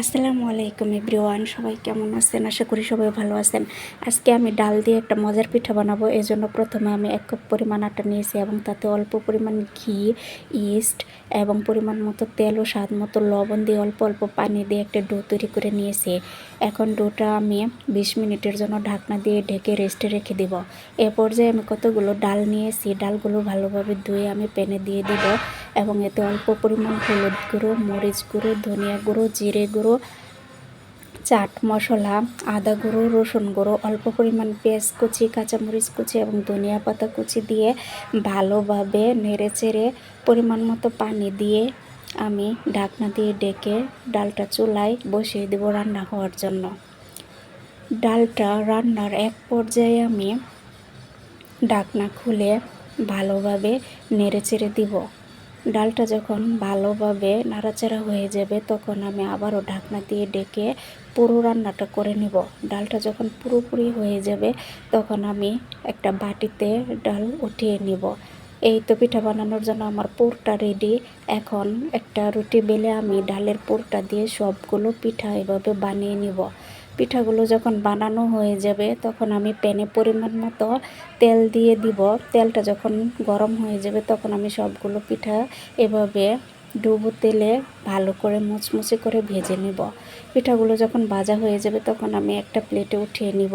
আসসালামু আলাইকুম এভরিওয়ান, সবাই কেমন আছেন? আশা করি সবাই ভালো আছেন। আজকে আমি ডাল দিয়ে একটা মজার পিঠা বানাবো এই জন্য প্রথমে আমি এক কাপ পরিমাণ আটা নিয়েছি এবং তাতে অল্প পরিমাণ ঘি, ইস্ট এবং পরিমাণ মতো তেল ও স্বাদ মতো লবণ দিয়ে অল্প অল্প পানি দিয়ে একটা ডো তৈরি করে নিয়েছি। এখন ডোটা আমি বিশ মিনিটের জন্য ঢাকনা দিয়ে ঢেকে রেস্টে রেখে দিব। এ পর্যায়ে আমি কতগুলো ডাল নিয়েছি, ডালগুলো ভালোভাবে ধুয়ে আমি প্যানে দিয়ে দিব। এবং এতে অল্প পরিমাণ হলুদ গুঁড়ো, মরিচ গুঁড়ো, ধনিয়া গুঁড়ো, জিরে গুঁড়ো, চাট মশলা, আদা গুঁড়ো, রসুন গুঁড়ো, অল্প পরিমাণ পেঁয়াজ কুচি, কাঁচামরিচ কুচি এবং ধনিয়া পাতা কুচি দিয়ে ভালোভাবে নেড়ে চেড়ে পরিমাণ মতো পানি দিয়ে আমি ঢাকনা দিয়ে ডেকে ডালটা চুলায় বসিয়ে দেবো রান্না হওয়ার জন্য। ডালটা রান্নার এক পর্যায়ে আমি ঢাকনা খুলে ভালোভাবে নেড়ে চেড়ে দিব। ডালটা যখন ভালোভাবে নাড়াচাড়া হয়ে যাবে, তখন আমি আবারও ঢাকনা দিয়ে ডেকে পুরো রান্নাটা করে নিব। ডালটা যখন পুরোপুরি হয়ে যাবে, তখন আমি একটা বাটিতে ডাল উঠিয়ে নিব। এই তো পিঠা বানানোর জন্য আমার পুরটা রেডি এখন একটা রুটি বেলে আমি ডালের পুরটা দিয়ে সবগুলো পিঠা এভাবে বানিয়ে নিব। পিঠাগুলো যখন বানানো হয়ে যাবে, তখন আমি প্যানে পরিমাণ মতো তেল দিয়ে দিব। তেলটা যখন গরম হয়ে যাবে, তখন আমি সবগুলো পিঠা এভাবে ডুবো তেলে ভালো করে মুচমুচে করে ভেজে নিব। পিঠাগুলো যখন ভাজা হয়ে যাবে, তখন আমি একটা প্লেটে উঠিয়ে নিব।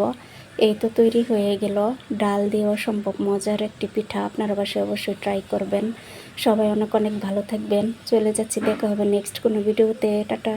এই তো তৈরি হয়ে গেল। ডাল দিয়ে অসম্ভব মজার একটি পিঠা। আপনারা বাসায় অবশ্যই ট্রাই করবেন। সবাই অনেক অনেক ভালো থাকবেন। চলে যাচ্ছি, দেখা হবে নেক্সট কোনো ভিডিওতে। টাটা।